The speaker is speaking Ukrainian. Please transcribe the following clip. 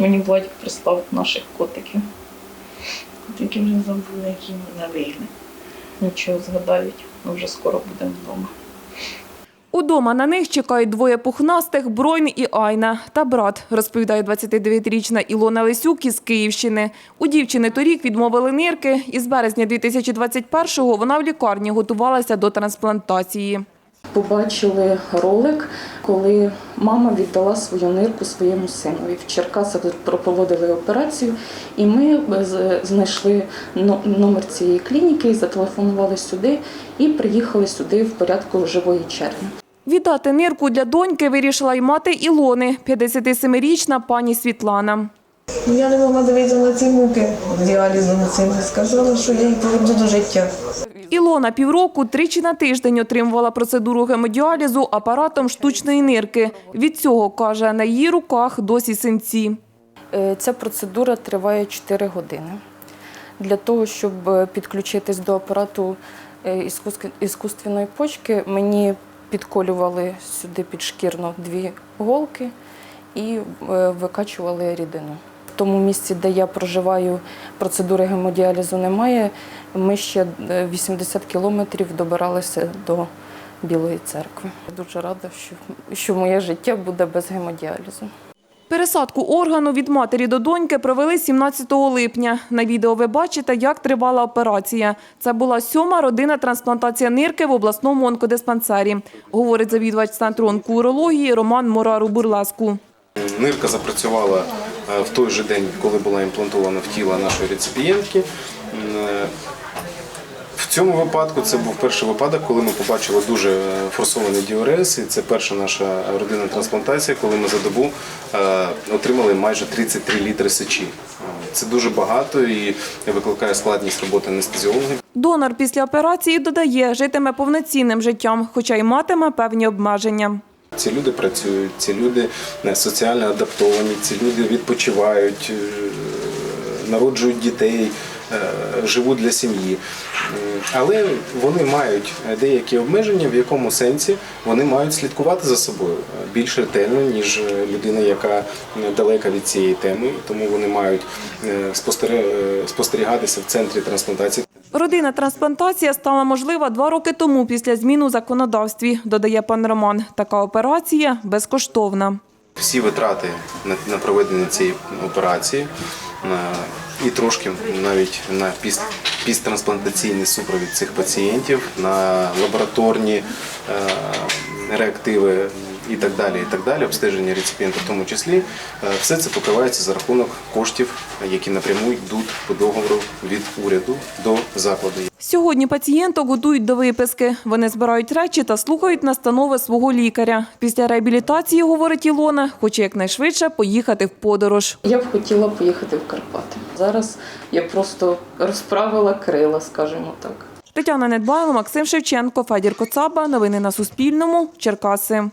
Мені Владик прислав наших котиків. Котики вже забули, які вони вигляд. Нічого згадають, ми вже скоро будемо вдома. Удома на них чекають двоє пухнастих Бройн і Айна та брат, розповідає 29-річна Ілона Лисюк із Київщини. У дівчини торік відмовили нирки, і з березня 2021-го вона в лікарні готувалася до трансплантації. Побачили ролик, коли мама віддала свою нирку своєму синові. В Черкасах проводили операцію, і ми знайшли номер цієї клініки, зателефонували сюди і приїхали сюди в порядку живої черги. Віддати нирку для доньки вирішила й мати Ілони, 57-річна пані Світлана. Ну, Я не могла дивитися на ці муки діалізу на цим. Сказала, що я її поверну до життя. Ілона півроку тричі на тиждень отримувала процедуру гемодіалізу апаратом штучної нирки. Від цього, каже, на її руках досі синці. Е, Ця процедура триває 4 години. Для того, щоб е, підключитись до апарату е, іскусственної почки, мені підколювали сюди підшкірно дві голки і викачували рідину. Тому місці, де я проживаю, процедури гемодіалізу немає. Ми ще е, 80 кілометрів добиралися до Білої церкви. Я дуже рада, що, що моє життя буде без гемодіалізу. Пересадку органу від матері до доньки провели 17 липня. На відео ви бачите, як тривала операція. Це була сьома родинна трансплантація нирки в обласному онкодиспансері, говорить завідувач центру онкоурології Роман Морару Бурласку. Нирка запрацювала е, в той же день, коли була імплантована в тіло нашої реципієнтки. Е, В цьому випадку це був перший випадок, коли ми побачили дуже е, форсований діурез. І це перша наша родинна трансплантація, коли ми за добу отримали майже 33 літри сечі. Це дуже багато і викликає складність роботи анестезіологів. Донор після операції додає, житиме повноцінним життям, хоча й матиме певні обмеження. Ці люди працюють, ці люди е, соціально адаптовані, ці люди відпочивають, е, народжують дітей, е, живуть для сім'ї. Але вони мають деякі обмеження, в якому сенсі вони мають слідкувати за собою більш ретельно, ніж людина, яка далека від цієї теми. Тому вони мають спостерігатися в центрі трансплантації. Родинна трансплантація стала можлива два роки тому після змін у законодавстві, додає пан Роман. Така операція безкоштовна. всі витрати на, проведення цієї операції і трошки навіть на піс, пістрансплантаційний супровід цих пацієнтів, на лабораторні е, реактиви і так далі, і так далі, обстеження реципієнта в тому числі, е, все це покривається за рахунок коштів, які напряму йдуть по договору від уряду до закладу. Сьогодні пацієнток готують до виписки. Вони збирають речі та слухають настанови свого лікаря. Після реабілітації, говорить Ілона, хоче якнайшвидше поїхати в подорож. Я б хотіла поїхати в Карпати. Зараз я просто розправила крила, скажімо так. Тетяна Недбайло, Максим Шевченко, Федір Коцаба. Новини на Суспільному. Черкаси.